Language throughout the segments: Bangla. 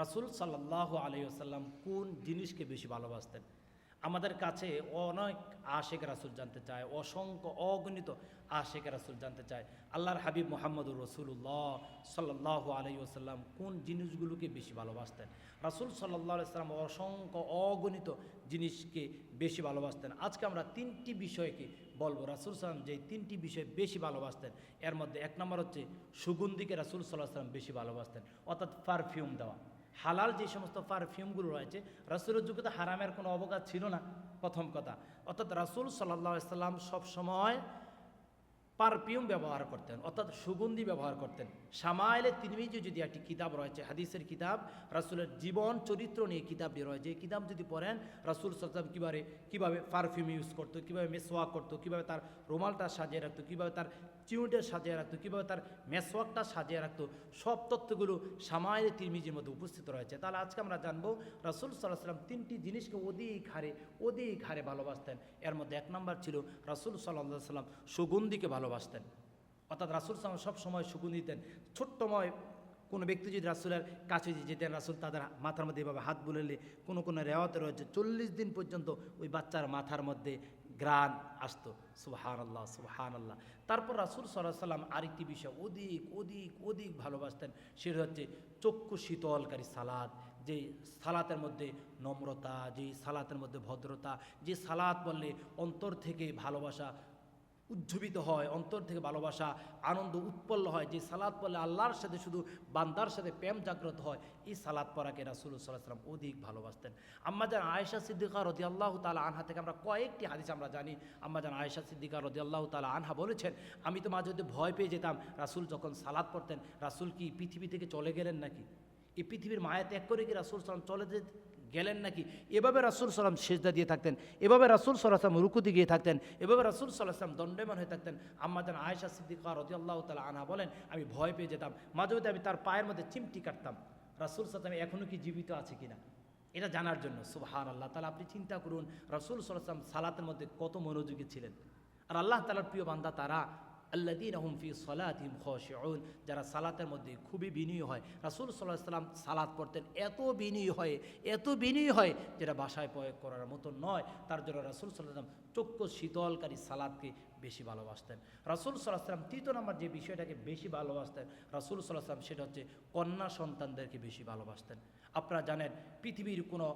রাসুল সাল্লাহ আলাইসাল্লাম কোন জিনিসকে বেশি ভালোবাসতেন? আমাদের কাছে অনেক আশেখ রাসুল জানতে চায়, অসংখ্য অগণিত আশেখ রাসুল জানতে চায়। আল্লাহর হাবিব মোহাম্মদুর রসুল্লাহ সাল্লাহ আলাইসাল্লাম কোন জিনিসগুলোকে বেশি ভালোবাসতেন? রাসুল সাল্লাহ সাল্লাম অসংখ্য অগণিত জিনিসকে বেশি ভালোবাসতেন। আজকে আমরা তিনটি বিষয়কে বলব। রাসুল সাল্লাম যে তিনটি বিষয় বেশি ভালোবাসতেন, এর মধ্যে এক নম্বর হচ্ছে সুগন্ধিকে রাসুল সাল্লাহ সাল্লাম বেশি ভালোবাসতেন, অর্থাৎ পারফিউম দেওয়া। হালাল যে সমস্ত পারফিউমগুলো রয়েছে, রাসুলের যুগে তো হারামের কোনো অবকাশ ছিল না, প্রথম কথা। অর্থাৎ রাসুল সাল্লাহ সাল্লাম সবসময় পারফিউম ব্যবহার করতেন, অর্থাৎ সুগন্ধি ব্যবহার করতেন। সামাইলে তিনমিজি যদি একটি কিতাব রয়েছে, হাদিসের কিতাব, রাসুলের জীবন চরিত্র নিয়ে কিতাবটি রয়েছে, এই কিতাব যদি পড়েন, রাসুল সাল্লাম কীভাবে কীভাবে পারফিউম ইউজ করতো, কীভাবে মেসোয়াক করতো, কীভাবে তার রুমালটা সাজিয়ে রাখতো, কীভাবে তার চিউটে সাজিয়ে রাখতো, কীভাবে তার মেসওয়াকটা সাজিয়ে রাখতো, সব তথ্যগুলো সামাইলে তিরমিজির মধ্যে উপস্থিত রয়েছে। তাহলে আজকে আমরা জানব, রাসুল সাল্লাহ সাল্লাম তিনটি জিনিসকে অধিক হারে অধিক হারে ভালোবাসতেন। এর মধ্যে এক নম্বর ছিল রাসুল সাল্লাহ সাল্লাম সুগন্ধিকে ভালোবাসতেন। অর্থাৎ রাসুল সব সময় সুগন্ধি দিতেন। ছোট্টময় কোনো ব্যক্তি যদি রাসুলের কাছে যেতেন, রাসুল তাদের মাথার মধ্যে এভাবে হাত বুলেলে কোনো কোনো রেওয়াতে রয়েছে, চল্লিশ দিন পর্যন্ত ওই বাচ্চার মাথার মধ্যে গ্রান আসতো। সুবহান আল্লাহ সুবহান আল্লাহ তারপর রাসুল সাল্লাহ সাল্লাম আরেকটি বিষয়, অধিক অধিক অধিক ভালোবাসতেন। সেটা হচ্ছে চক্ষু শীতলকারী সালাদ, যে সালাতের মধ্যে নম্রতা, যে সালাতের মধ্যে ভদ্রতা, যে সালাত বললে অন্তর থেকে ভালোবাসা উজ্জীবিত হয়, অন্তর থেকে ভালোবাসা, আনন্দ উৎপন্ন হয়, যে সালাদ পড়লে আল্লাহর সাথে শুধু বান্দার সাথে প্রেম জাগ্রত হয়, এই সালাদ পড়াকে রাসুল সাল্লাম অধিক ভালোবাসতেন। আম্মাজান আয়েশা সিদ্দিকা রদি আল্লাহ তালা আনহা থেকে আমরা কয়েকটি হাদিস আমরা জানি। আম্মাজান আয়েশা সিদ্দিকা রদি আল্লাহ তালা আনহা বলেছেন, আমি তো মাঝে মধ্যে ভয় পেয়ে যেতাম, রাসুল যখন সালাদ পড়তেন, রাসুল কি পৃথিবী থেকে চলে গেলেন নাকি? এই পৃথিবীর মায়া ত্যাগ করে কি রাসুল সালাম চলে যে গেলেন নাকি? এভাবে রাসুল সাল্লাম সেজদা দিয়ে থাকতেন, এভাবে রাসুল সাল্লাম রুকুতে গিয়ে থাকতেন, এভাবে রাসুল সাল্লাম দণ্ডমান হয়ে থাকতেন। আম্মাজান আয়েশা সিদ্দিকা রদি আল্লাহ তালা আনা বলেন, আমি ভয় পেয়ে যেতাম। মাঝে মধ্যে আমি তার পায়ের মধ্যে চিমটি কাটতাম। রাসুল সাল্লাম এখনও কি জীবিত আছে কিনা? এটা জানার জন্য সুবহান আল্লাহ তালা আপনি চিন্তা করুন, রাসুল সাল্লাম সালাতের মধ্যে কত মনোযোগী ছিলেন। আর আল্লাহ তালার প্রিয় বান্দা তারা আল্লাদিন আহম ফি সলাতিম খশিউন, যারা সালাতের মধ্যে খুবই বিনয়ী হয়। রাসুল সাল্লাহ সাল্লাম সালাত পড়তেন এত বিনয়ী হয়, এত বিনয়ী হয়, যেটা বাসায় প্রয়োগ করার মতো নয়। তার জন্য রাসুল সাল্লাম চক্ষু শীতলকারী সালাদকে বেশি ভালোবাসতেন। রাসুল সাল্লাহ সাল্লাম তৃতীয় নম্বর যে বিষয়টাকে বেশি ভালোবাসতেন, রাসুল সাল্লাহ সাল্লাম সেটা হচ্ছে কন্যা সন্তানদেরকে বেশি ভালোবাসতেন। আপনারা জানেন পৃথিবীর কোনো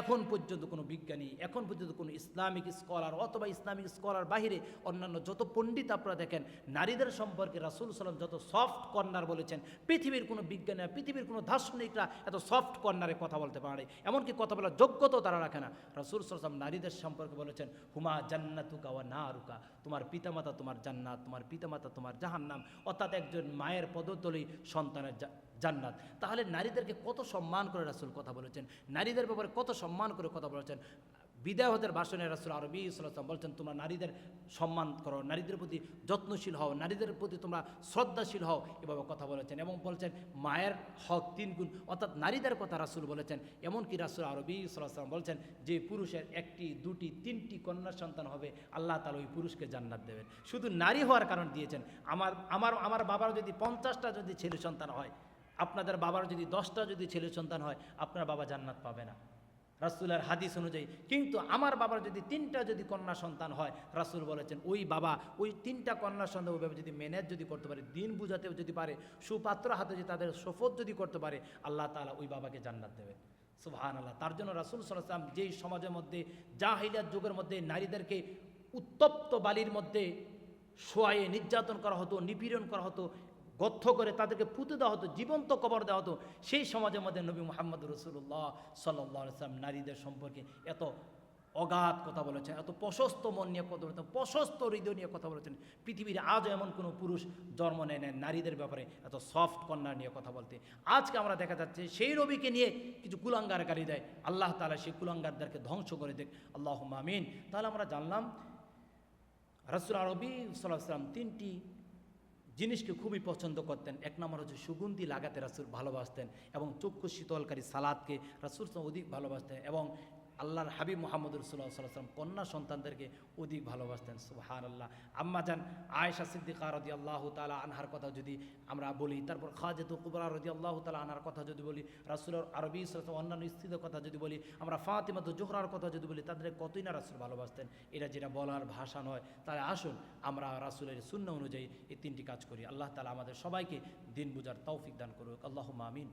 এখন পর্যন্ত কোনো বিজ্ঞানী, এখন পর্যন্ত কোনো ইসলামিক স্কলার অথবা ইসলামিক স্কলার বাহিরে অন্যান্য যত পণ্ডিত আপনারা দেখেন নারীদের সম্পর্কে রাসুল সাল্লাম যত সফট কর্নার বলেছেন, পৃথিবীর কোনো বিজ্ঞানী পৃথিবীর কোনো দার্শনিকরা এত সফট কর্নারে কথা বলতে পারে এমনকি কথা বলার যোগ্যতাও তারা রাখে না। রাসুল সাল্লাম নারীদের সম্পর্কে বলেছেন, হুমা জান্নাতুকা ওয়া না রুকা তোমার পিতামাতা তোমার জান্নাত, তোমার পিতামাতা তোমার জাহান্নাম। অর্থাৎ একজন মায়ের পদতলেই সন্তানের জান্নাত। তাহলে নারীদেরকে কত সম্মান করে রাসুল কথা বলেছেন? নারীদের ব্যাপারে কত সম্মান করে কথা বলেছেন? বিদায় হতের ভাষণে রাসুল আরবি সাল্লাম বলছেন, তোমরা নারীদের সম্মান করো, নারীদের প্রতি যত্নশীল হও, নারীদের প্রতি তোমরা শ্রদ্ধাশীল হও। এভাবে কথা বলেছেন এবং বলছেন, মায়ের হক তিন গুণ। অর্থাৎ নারীদের কথা রাসুল বলেছেন, এমনকি রাসুল আরবি সাল্লাম বলছেন যে পুরুষের একটি, দুটি, তিনটি কন্যা সন্তান হবে, আল্লাহ তালা ওই পুরুষকে জান্নাত দেবেন। শুধু নারী হওয়ার কারণ দিয়েছেন। আমার আমার আমার বাবার যদি পঞ্চাশটা যদি ছেলে সন্তান হয়, আপনাদের বাবার যদি দশটা যদি ছেলে সন্তান হয়, আপনার বাবা জান্নাত পাবে না। রাসুলের হাদিস অনুযায়ী। কিন্তু আমার বাবার যদি তিনটা যদি কন্যা সন্তান হয়, রাসুল বলেছেন, ওই বাবা, ওই তিনটা কন্যা সন্তান ওইভাবে যদি ম্যানেজ যদি করতে পারে, দিন বুঝাতে যদি পারে, সুপাত্র হাতে যদি তাদের শপথ যদি করতে পারে, আল্লাহ তালা ওই বাবাকে জান্নাত দেবে সুবহান আল্লাহ তার জন্য রাসুল সাল্লাম যেই সমাজের মধ্যে, জাহিলিয়াত যুগের মধ্যে নারীদেরকে উত্তপ্ত বালির মধ্যে শোয়ায়ে নির্যাতন করা হতো, নিপীড়ন করা হতো গথ্য করে তাদেরকে পুঁতে দেওয়া হতো, জীবন্ত কবর দেওয়া হতো। সেই সমাজের মধ্যে নবী মোহাম্মদ রসুল্লাহ সাল্লাহ নারীদের সম্পর্কে এত অগাধ কথা বলেছেন, এত প্রশস্ত মন নিয়ে কথা বলেছেন, প্রশস্ত হৃদয় নিয়ে কথা বলেছেন। পৃথিবীর আজও এমন কোনো পুরুষ জন্ম নেয় নেন নারীদের ব্যাপারে, এত সফট কন্যা নিয়ে কথা বলতে। আজকে আমরা দেখা যাচ্ছে সেই রবিকে নিয়ে কিছু কুলাঙ্গারকারী দেয়। আল্লাহ তালা সেই কুলাঙ্গারদেরকে ধ্বংস করে দেখ। আল্লাহ মামিন তাহলে আমরা জানলাম, রাসুল আরবি সাল্লাহ সাল্লাম তিনটি জিনিসকে খুবই পছন্দ করতেন। এক নম্বর হচ্ছে সুগন্ধি লাগাতে রাসুর ভালোবাসতেন এবং চক্ষু শীতলকারী সালাদকে রাসুর অধিক ভালোবাসতেন এবং আল্লাহর হাবিব মোহাম্মদ রসুল্লাহ সাল্লাম কন্যা সন্তানদেরকে অধিক ভালোবাসতেন সুহান আল্লাহ আম্মা যান আয়েশা সিদ্দিকা রদি আল্লাহ তালা আনহার কথা যদি আমরা বলি, তারপর খাজেত কুবরা রদি আল্লাহ তালা আনহার কথা যদি বলি রাসুল আরবি অন্যান্য স্ত্রীদের কথা যদি বলি, আমরা ফাতিমাত জোহরার কথা যদি বলি, তাদের কতই না রাসুল ভালোবাসতেন। এটা যেটা বলার ভাষা নয়। তাহলে আসুন আমরা রাসুলের শূন্য অনুযায়ী এই তিনটি কাজ করি। আল্লাহ তালা আমাদের সবাইকে দিন বুঝার তৌফিক দান করুক। আল্লাহ মামিন